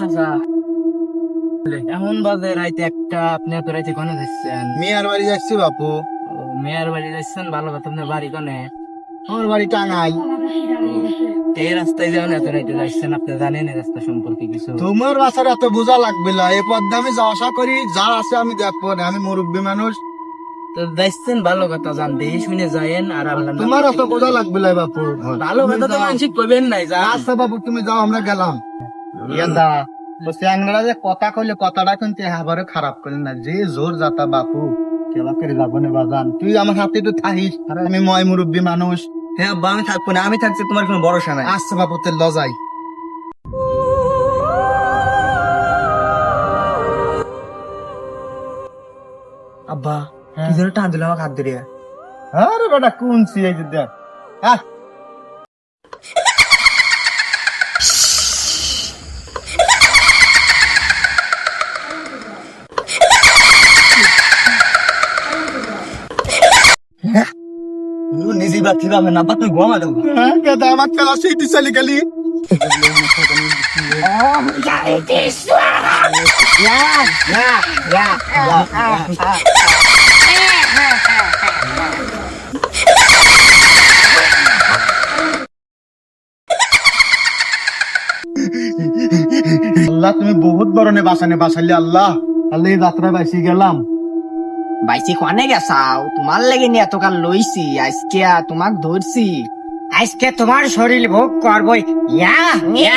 চাচা। এখন বাজে রাইতে একটা আপনি এত রাইতে কোনে যাচ্ছেন? মেয়ার বাড়ি যাচ্ছি বাপু। মেয়ের বাড়ি যাচ্ছেন? ভালো কথা আপনার বাড়ি কোনে? আমার বাড়ি টাঙ্গাই এই রাস্তায় এত রাইতে যাচ্ছেন? আপনি জানেন এই রাস্তা সম্পর্কে কিছু? তোমার বাসার এত বোঝা লাগবে না। এই পথে আমি যাওয়া আসা করি যা আছে আমি দেখব না। আমি মুরব্বী মানুষ। তো যাচ্ছেন ভালো কথা জানতে শুনে যায়েন আর তোমার অত বোঝা লাগবে না বাপু। ভালো কথা তো মানসিক করবেন নাই যা। আচ্ছা বাপু তুমি যাও আমরা গেলাম। ইয়াদা ও যে কথা কইলে কথাটা কিন্তু এবারে খারাপ করেন না যে জোর যাতা বাপু কেলা করে যাব না বাজান। তুই আমার হাতে একটু থাকিস আমি ময় মুরব্বী মানুষ। হ্যাঁ আব্বা, আমি থাকব না আমি থাকছি তোমার কোনো ভরসা নাই। আচ্ছা বাপু তোর লজাই আব্বা কি ধরে টান দিল আমার হাত ধরে আরে বেটা কোন সি এই যে দেখ। আহ নিজে বা হবে। না তুমি ঘুমা দেবো হ্যাঁ কেদা আমার খেলা সেইটি চালি গেলি আল্লাহ তুমি বহুত বড় নে বাসানে বাসালি আল্লাহ। আল্লাহ এই যাত্রা বাইসি গেলাম। বাইসি কোয়ানে গেছাও? তোমার লাগে নিয়ে এতকাল লইছি আজকে তোমাক ধরছি আজকে তোমার শরীর ভোগ ইয়া ইয়া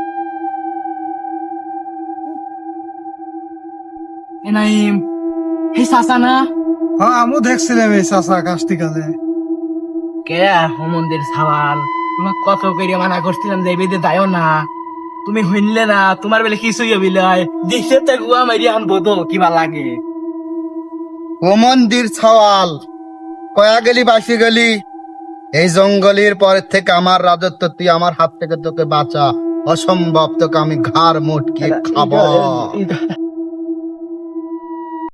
এনাইম। না হ্যাঁ আমিও দেখছিলাম এই কাস্তিকালে কে মন্দির সাওয়াল তোমার কত করে মানা করছিলাম যে বেদে যাইও না। তুমি হইনলে না তোমার বেলে কিছুই হবি লয় দিছে তো গুয়া মারি আনব তো কিবা লাগে। ও মন্দির ছাওয়াল কয়া গেলি বাসি গেলি? এই জঙ্গলের পরের থেকে আমার রাজত্ব তুই আমার হাত থেকে তোকে বাঁচা। অসম্ভব তোকে আমি ঘাড় মোটকে খাব।